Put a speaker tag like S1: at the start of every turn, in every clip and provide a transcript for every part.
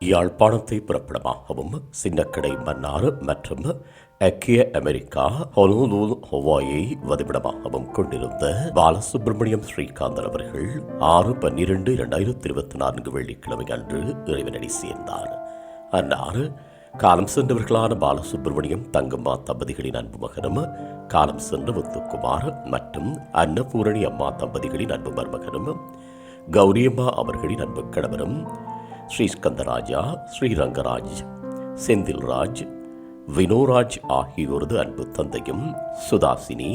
S1: யாழ்ப்பாணத்தை புறப்படமாகவும் சின்னக்கடை மன்னார் மற்றும் ஐக்கிய அமெரிக்கா ஹொனூலூல் ஹொவாயை வதிவிடமாகவும் கொண்டிருந்த பாலசுப்ரமணியம் ஸ்ரீகாந்தன் அவர்கள் ஆறு பன்னிரண்டு இரண்டாயிரத்தி இருபத்தி நான்கு வெள்ளிக்கிழமை அன்று இறைவனடி சேர்ந்தார். அன்னார் காலம் சென்றவர்களான பாலசுப்ரமணியம் தங்கம்மா தம்பதிகளின் அன்பு மகனும் காலம் சென்ற முத்துக்குமார் மற்றும் அன்னபூரணி அம்மா தம்பதிகளின் அன்பு மருமகனும் கௌரியம்மா அவர்களின் அன்பு கணவரும் ஸ்ரீஸ்கந்தராஜா ஸ்ரீரங்கராஜ் செந்தில்ராஜ் வினோராஜ் ஆகியோரது அன்பு தந்தையும் சுதாசினி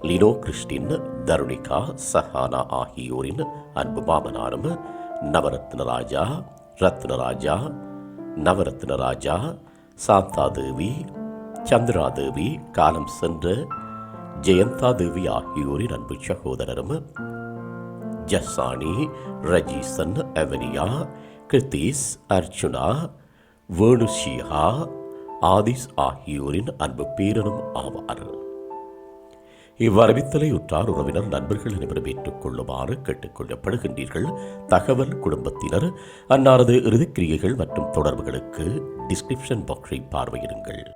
S1: லினோ கிறிஸ்டின் தருணிகா சஹானா ஆகியோரின் அன்பு மாமனாரும் நவரத்னராஜா ரத்னராஜா நவரத்னராஜா சாந்தாதேவி சந்திராதேவி காலம் சென்ற ஜெயந்தாதேவி ஆகியோரின் அன்பு சகோதரரும் ஜஸ்ஸானி ரஜீசன் அவனியா கிருத்தீஸ் அர்ச்சுனா வேணுஷிஹா ஆதிஸ் ஆகியோரின் அன்பு பேரனும் ஆவார். இவ்வறிவித்தலை உற்றார் உறவினர் நண்பர்கள் அனைவரும் ஏற்றுக்கொள்ளுமாறு கேட்டுக்கொள்ளப்படுகின்றீர்கள் தகவல் குடும்பத்தினர் அன்னாரது இறுதிக்கிரியைகள் மற்றும் தொடர்புகளுக்கு டிஸ்கிரிப்ஷன் பாக்ஸை பார்வையிடுங்கள்.